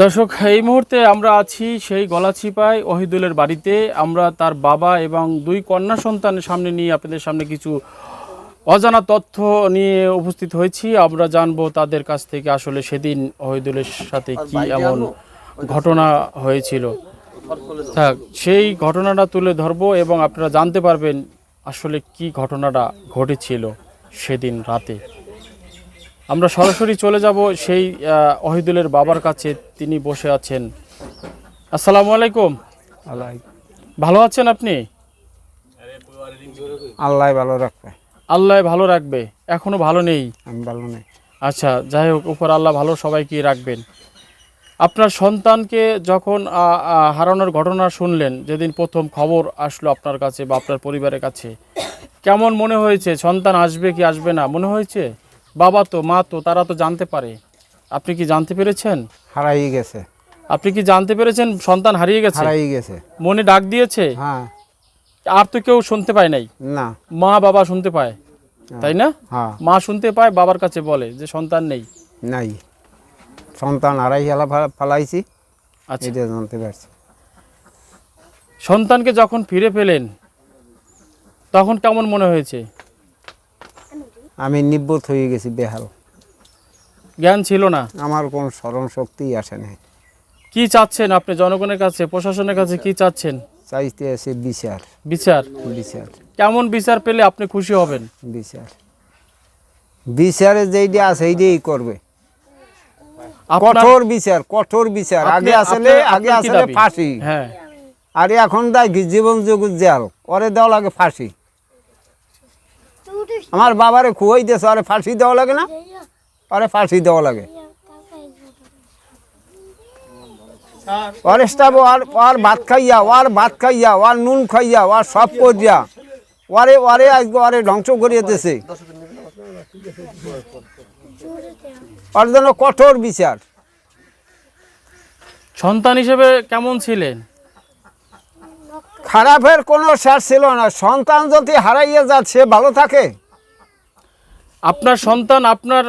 দর্শক এই মুহূর্তে আমরা আছি সেই গলাচিপায় ওহিদুলের বাড়িতে। আমরা তার বাবা এবং দুই কন্যা সন্তানের সামনে নিয়ে আপনাদের সামনে কিছু অজানা তথ্য নিয়ে উপস্থিত হয়েছি। আমরা জানব তাদের কাছ থেকে আসলে সেদিন ওহিদুলের সাথে কি এমন ঘটনা হয়েছিল। থাক সেই ঘটনাটা তুলে ধরবো এবং আপনারা জানতে পারবেন আসলে কি ঘটনাটা ঘটেছিল সেদিন রাতে। আমরা সরাসরি চলে যাব সেই অহিদুলের বাবার কাছে। তিনি বসে আছেন। আসসালামু আলাইকুম। ভালো আছেন আপনি? আল্লাহ ভালো রাখবে। আল্লাহ ভালো রাখবে। এখনও ভালো নেই? আমি ভালো নেই। আচ্ছা যাই হোক উপর আল্লাহ ভালো সবাইকে রাখবেন। আপনার সন্তানকে যখন হারানোর ঘটনা শুনলেন যেদিন প্রথম খবর আসলো আপনার কাছে বা আপনার পরিবারের কাছে কেমন মনে হয়েছে? সন্তান আসবে কি আসবে না? মনে হয়েছে? বাবা তো মা তো তারা তো জানতে পারে। আপনি কি জানতে পেরেছেন? হারাই গেছে। আপনি কি জানতে পেরেছেন? সন্তান হারিয়ে গেছে? হারাই গেছে। মনে ডাক দিয়েছে? হ্যাঁ। আর তো কেউ শুনতে পায় নাই? না। মা বাবা শুনতে পায়। তাই না? হ্যাঁ। মা শুনতে পায় বাবার কাছে বলে যে সন্তান নেই। নাই। সন্তান হারাই হেলা ফালাইছি। আচ্ছা। এটা জানতে পারছি। সন্তানকে যখন ফিরে পেলেন তখন কেমন মনে হয়েছে? আমি নিব্বত হয়ে গেছি বেহাল। জ্ঞান ছিল না? আমার কোনো স্মরণ শক্তি আসে নাই। কি চাচ্ছেন আপনি জনগণের কাছে প্রশাসনের কাছে কি চাচ্ছেন? চাইতে আছে বিচার। বিচার? বিচার। কেমন বিচার পেলে আপনি খুশি হবেন? বিচার। বিচারে যেইটা আছে এইটাই করবে। কঠোর বিচার কঠোর বিচার। আগে আসলে আগে আসলে ফাঁসি। হ্যাঁ। আর এখন কি জীবন যুগ জেল ওরে দেওয়া লাগে ফাঁসি। আমার বাবারে খুয়াই দিয়েছে আরে ফাঁসি দেওয়া লাগে না? আরে ফাঁসি দেওয়া লাগে। ওর স্টাফ ওর ওর ভাত খাইয়া ওর ভাত খাইয়া ওর নুন খাইয়া ওর সব করিয়া। ওরে ওরে আজকে ওরে ধ্বংস করিয়ে দিয়েছে। ওর জন্য কঠোর বিচার। সন্তান হিসেবে কেমন ছিলেন? খারাপের কোনো শেষ ছিল না। সন্তান যদি হারাইয়া যাচ্ছে ভালো থাকে? আপনার সন্তান আপনার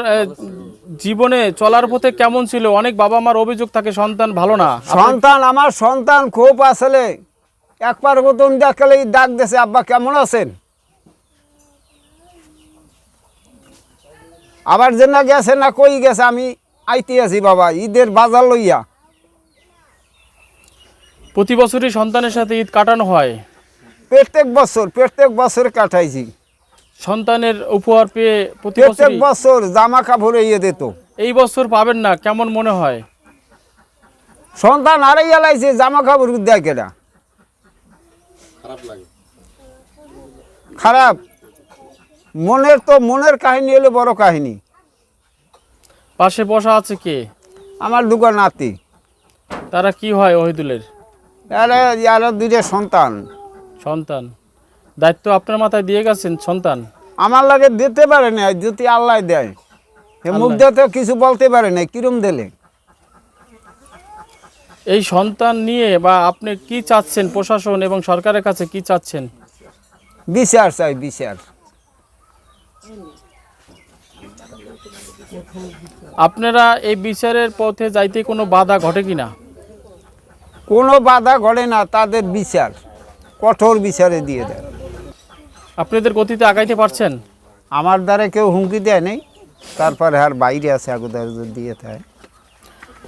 জীবনে চলার পথে কেমন ছিল? অনেক বাবা মার অভিযোগ থাকে সন্তান ভালো না। সন্তান আমার সন্তান খুব আসলে একবার মতন দেখলেই ডাক দেছে আব্বা কেমন আছেন? আবার যে না গেছে না কই গেছে আমি আইতে আছি বাবা ঈদের বাজার লইয়া। প্রতি বছরই সন্তানের সাথে ঈদ কাটানো হয়। প্রত্যেক বছর প্রত্যেক বছর কাটাইছি। সন্তানের উপহার পেয়ে প্রতি প্রত্যেক বছরই বছর জামা কাপড় ইয়ে দিত। এই বছর পাবেন না কেমন মনে হয়? সন্তান হারাইয়া লাইছে জামা কাপড় দেয় কেনা খারাপ। মনের তো মনের কাহিনী হলো বড় কাহিনী। পাশে বসা আছে কে? আমার দুটো নাতি। তারা কি হয় ওহিদুলের? আরে আরও দুইটা সন্তান। সন্তান। দায়িত্ব আপনার মাথায় দিয়ে গেছেন সন্তান? আমার লাগে দিতে পারে না যদি আল্লাহ দেয়। মুখ দিয়ে তো কিছু বলতে পারে না কিরম দিলে? এই সন্তান নিয়ে বা আপনি কি চাচ্ছেন প্রশাসন এবং সরকারের কাছে কি চাচ্ছেন? বিচার চাই বিচার। আপনারা এই বিচারের পথে যাইতে কোনো বাধা ঘটে কিনা? কোনো বাধা ঘটে না তাদের বিচার কঠোর বিচারে দিয়ে দেয়। আপনাদের গতিতে আগাইতে পারছেন? আমার দ্বারা কেউ হুমকি দেয় নেই তারপরে আর বাইরে আছে আগুদার দিয়ে থাকে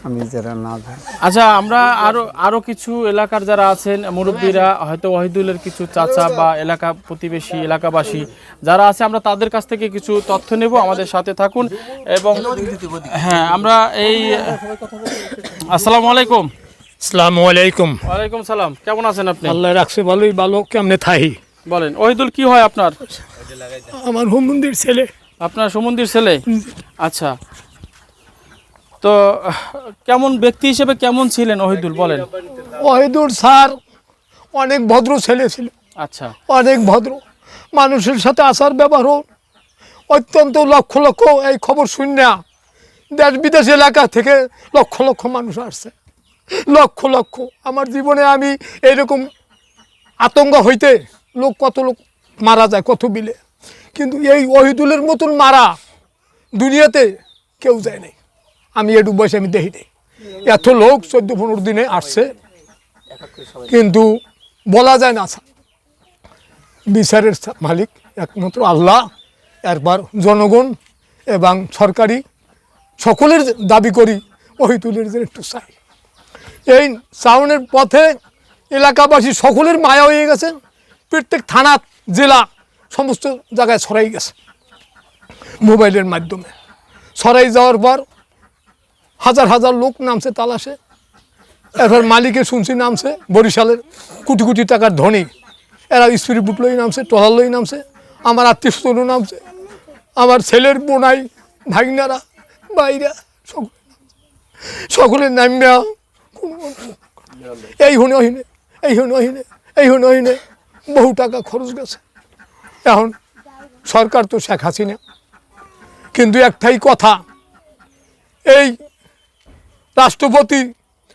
আমি যারা না যাই আচ্ছা আমরা আরও আরও কিছু এলাকার যারা আছেন মুরব্বীরা হয়তো ওহিদুলের কিছু চাচা বা এলাকা প্রতিবেশী এলাকাবাসী যারা আছে আমরা তাদের কাছ থেকে কিছু তথ্য নেব আমাদের সাথে থাকুন এবং হ্যাঁ আমরা এই আসসালামু আলাইকুম। আসসালামু আলাইকুম। ওয়ালাইকুম সালাম। কেমন আছেন আপনি? আল্লাহ রাখছে ভালোই ভালো কেমনে থাই বলেন ওহিদুল কি হয় আপনার? আমার হোম ছেলে। আপনার সুমন্দির ছেলে? আচ্ছা। তো কেমন ব্যক্তি হিসেবে কেমন ছিলেন ওহিদুল বলেন? ওহিদুর স্যার অনেক ভদ্র ছেলে ছিল। আচ্ছা। অনেক ভদ্র। মানুষের সাথে আসার ব্যবহারও অত্যন্ত লক্ষ লক্ষ এই খবর শূন্য দেশ বিদেশ এলাকা থেকে লক্ষ লক্ষ মানুষ আসছে। লক্ষ লক্ষ। আমার জীবনে আমি এইরকম আতঙ্ক হইতে লোক কত লোক মারা যায়, কত বিলে। কিন্তু এই ওহিদুলের মতন মারা দুনিয়াতে কেউ যায় নাই। আমি একটু বসে আমি দেখি নেই। এত লোক চোদ্দ পনেরো দিনে আসছে। কিন্তু বলা যায় না বিচারের মালিক একমাত্র আল্লাহ, একবার জনগণ এবং সরকারি সকলের দাবি করি ওহিতুলের যে একটু চাই। এই সাউনের পথে এলাকাবাসী সকলের মায়া হয়ে গেছে। প্রত্যেক থানা, জেলা, সমস্ত জায়গায় ছড়াই গেছে মোবাইলের মাধ্যমে। ছড়াই যাওয়ার পর হাজার হাজার লোক নামছে তালাশে। এরপর মালিকে শুনছি নামছে বরিশালের কোটি কোটি টাকার ধনী। এরা স্পিরিট বুট লই নামছে টলার লই নামছে, আমার আত্মীয় স্বজনও নামছে, আমার ছেলের বোনাই, ভাগনারা বাইরা সকলে। সকলের নামিয়া এই হুনে ওহিনে এই হুনে ওহিনে এই হুনে ওহিনে বহু টাকা খরচ গেছে। এখন সরকার তো শেখ হাসিনা। কিন্তু একটাই কথা, এই রাষ্ট্রপতি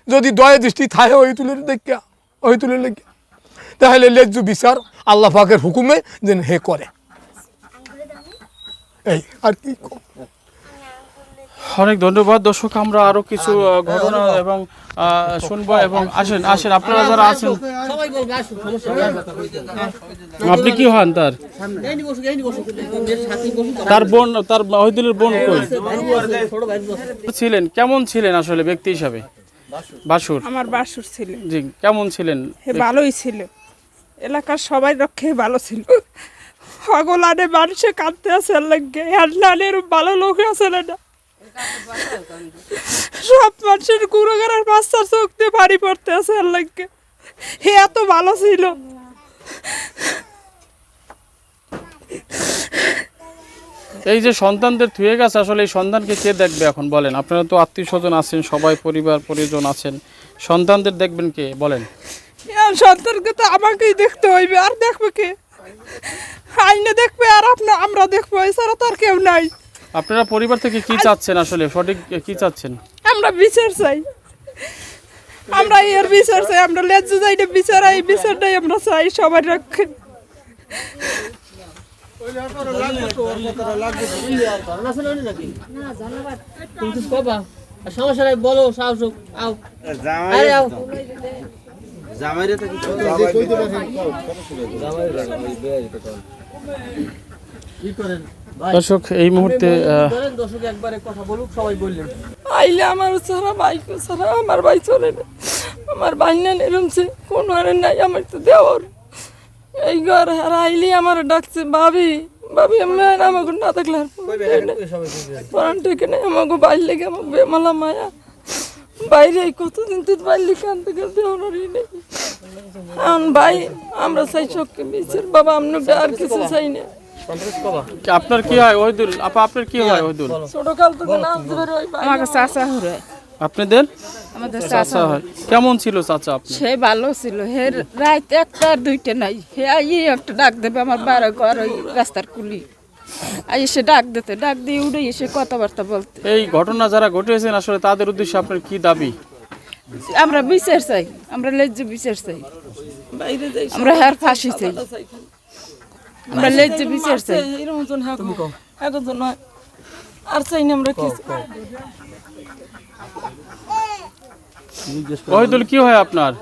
যদি দয়া দৃষ্টি থাকে ওই তুলের দেখা ওই তুলের লেগে তাহলে লেজ্জু বিচার আল্লাহ পাকের হুকুমে যেন হে করে। এই, আর কি। অনেক ধন্যবাদ। দর্শক আমরা আরও কিছু ঘটনা এবং শুনব এবং আসেন আসেন আপনারা যারা আছেন। আপনি কি হন তার? তার বোন তার মহিদুলের বোন কই? ছিলেন কেমন ছিলেন আসলে ব্যক্তি হিসাবে? বাসুর? আমার বাসুর ছিলেন জি কেমন ছিলেন? ভালোই ছিল। এলাকার সবাই রক্ষে ভালো ছিল। হগলানে মানুষে কাঁদতে আছে লাগে হান্নানের ভালো লোক আছে না। সব মানুষের গুরুগারের বাচ্চার চোখ দিয়ে বাড়ি পড়তে আছে লাগে হে এত ভালো ছিল। এই যে সন্তানদের থুয়ে গেছে আসলে এই সন্তানকে কে দেখবে এখন? বলেন আপনারা তো আত্মীয় স্বজন আছেন সবাই পরিবার পরিজন আছেন। সন্তানদের দেখবেন কে? বলেন। সন্তানকে তো আমাকেই দেখতে হইবে আর দেখবে কে? আইনে দেখবে আর আপনার আমরা দেখব এছাড়া তো আর কেউ নাই। আপনারা পরিবার থেকে কি চাচ্ছেন আসলে? সঠিক কি চাচ্ছেন? আমরা বিচার চাই। আমরা এর বিচার চাই আমরা লেজু যাই না বিচার এই বিচারটাই আমরা চাই সবার রক্ষে। সমস্যা নাই বলো সাহস হোক, আও আরে আও কি করেন? দর্শক এই মুহূর্তে দর্শক একবারে কথা বলুক সবাই বললেন। আইলে আমার ছাড়া বাইক ছাড়া আমার ভাই চলে না। আমার ভাই না নেরমছে কোন আরে নাই আমার তো দেওয়ার এই ঘর আর আইলে আমার ডাকছে ভাবি ভাবি আমি আমাকে না থাকলে আর পরান থেকে নেই আমাকে বাইর লেগে আমাকে বেমালা মায়া। বাইরে এই কতদিন তুই বাইরে কানতে কানতে হনারই নেই। এখন ভাই আমরা চাই সবকে বিচার বাবা আপনাকে আর কিছু চাই না। আপনার কি হয় ওহিদুল? আপা আপনার কি হয় ওহিদুল? ছোট কাল থেকে নাম ধরে ওই ভাই আমাকে চাচা হরে আপনাদের? আমাদের চাচা হয়। কেমন ছিল চাচা আপনি? সে ভালো ছিল। হে রাত একটা আর দুইটা নাই। হে আই একটা ডাক দেবে আমার বারো ঘর ওই রাস্তার কুলি। আই এসে ডাক দিতে ডাক দিয়ে উঠে এসে কথাবার্তা বলতে। এই ঘটনা যারা ঘটেছেন আসলে তাদের উদ্দেশ্যে আপনার কি দাবি? আমরা বিচার চাই। আমরা লেজ্জ বিচার চাই। বাইরে যাই আমরা হ্যার ফাঁসি চাই। আমরা লেজ্জ বিচার চাই। এরকম জন হ্যাঁ হ্যাঁ জন আর চাই না আমরা কিছু। ওহিদুল কি হয় আপনার?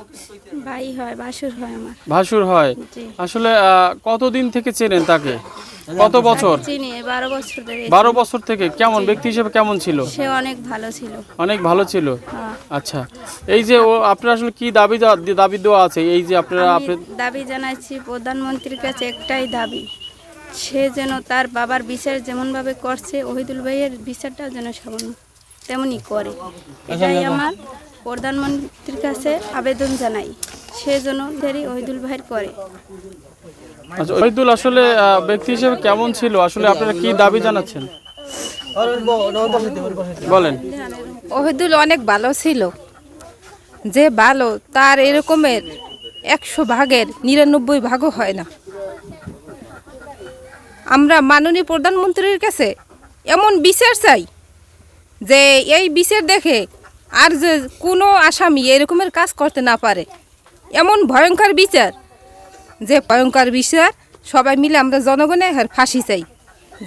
ভাই হয় বাসুর হয় আমার। ভাসুর হয়। আসলে কতদিন থেকে চেনেন তাকে? কত বছর? চিনি বারো বছর ধরে বারো বছর থেকে কেমন? ব্যক্তি হিসেবে কেমন ছিল? সে অনেক ভালো ছিল। অনেক ভালো ছিল? হ্যাঁ। আচ্ছা। এই যে ও আপনার আসলে কি দাবি দা- দাবি দেওয়া আছে? এই যে আপনারা দাবি জানাচ্ছি প্রধানমন্ত্রীর কাছে একটাই দাবি। সে যেন তার বাবার বিচার যেমনভাবে করছে ওহিদুল ভাইয়ের বিচারটা যেন সমান তেমনই করে। এটাই আমার প্রধানমন্ত্রীর কাছে আবেদন জানাই। সে যেন দেরি ওহিদুল ভাইয়ের করে আচ্ছা ওহিদুল আসলে ব্যক্তি হিসেবে কেমন ছিল? আসলে আপনারা কি দাবি জানাচ্ছেন? বলেন। ওহিদুল অনেক ভালো ছিল। যে ভালো তার এরকমের একশো ভাগের নিরানব্বই ভাগও হয় না। আমরা মাননীয় প্রধানমন্ত্রীর কাছে এমন বিচার চাই যে এই বিচার দেখে আর যে কোনো আসামি এরকমের কাজ করতে না পারে। এমন ভয়ঙ্কর বিচার। যে ভয়ঙ্কর বিচার সবাই মিলে আমরা জনগণে আর ফাঁসি চাই।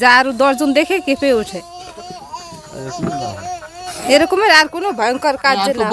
যা আরও দশজন দেখে কেঁপে ওঠে। এরকমের আর কোনো ভয়ঙ্কর কাজ না